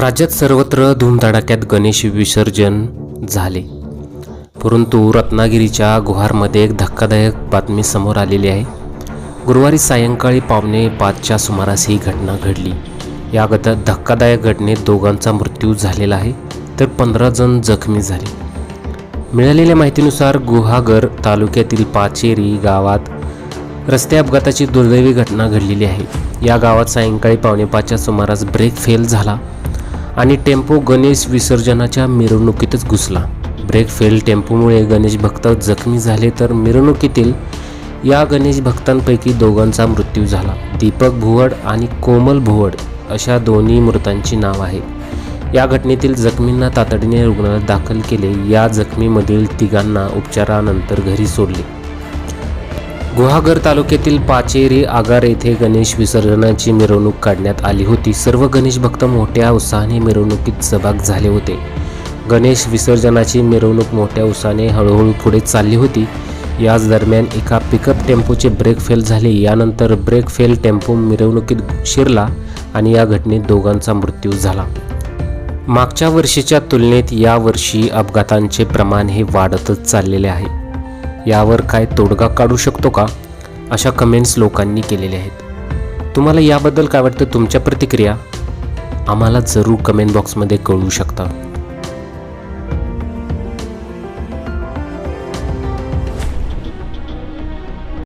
राज्यात सर्वत्र धूमधडाक्यात गणेश विसर्जन झाले. परंतु रत्नागिरीच्या गुहारमध्ये एक धक्कादायक बातमी समोर आलेली आहे. गुरुवारी सायंकाळी पावणे पाचच्या सुमारास ही घटना घडली. या गत धक्कादायक घटनेत दोघांचा मृत्यू झालेला आहे तर पंधरा जण जखमी झाले. मिळालेल्या माहितीनुसार गुहागर तालुक्यातील पाचेरी गावात रस्ते अपघाताची दुर्दैवी घटना घडलेली आहे. या गावात सायंकाळी पावणेपाचच्या सुमारास ब्रेक फेल झाला आणि टेम्पो गणेश विसर्जनाच्या मिरवणुकीतच घुसला. ब्रेक फेल टेम्पोमुळे गणेश भक्त जखमी झाले तर मिरवणुकीतील या गणेश भक्तांपैकी दोघांचा मृत्यू झाला. दीपक भुवड आणि कोमल भुवड अशा दोन्ही मृतांची नाव आहेत या घटनेतील जखमींना तातडीने रुग्णालयात दाखल केले. या जखमीमधील तिघांना उपचारानंतर घरी सोडले. गुहागर तालुक्यातील पाचेरी आगार येथे गणेश विसर्जनाची मिरवणूक काढण्यात आली होती. सर्व गणेश भक्त मोठ्या उत्साहाने मिरवणुकीत सहभाग झाले होते. गणेश विसर्जनाची मिरवणूक मोठ्या उत्साहाने हळूहळू पुढे चालली होती. याच दरम्यान एका पिकअप टेम्पोचे ब्रेक फेल झाले. यानंतर ब्रेक फेल टेम्पो मिरवणुकीत शिरला आणि या घटनेत दोघांचा मृत्यू झाला. मागच्या वर्षीच्या तुलनेत यावर्षी अपघातांचे प्रमाण हे वाढतच चाललेले आहे. यावर काय तोडगा काढू शकतो का? अशा कमेंट्स लोकांनी केलेल्या आहेत. तुम्हाला याबद्दल काय वाटतं तुमच्या प्रतिक्रिया? आम्हाला जरूर कमेंट बॉक्समध्ये कळवू शकता.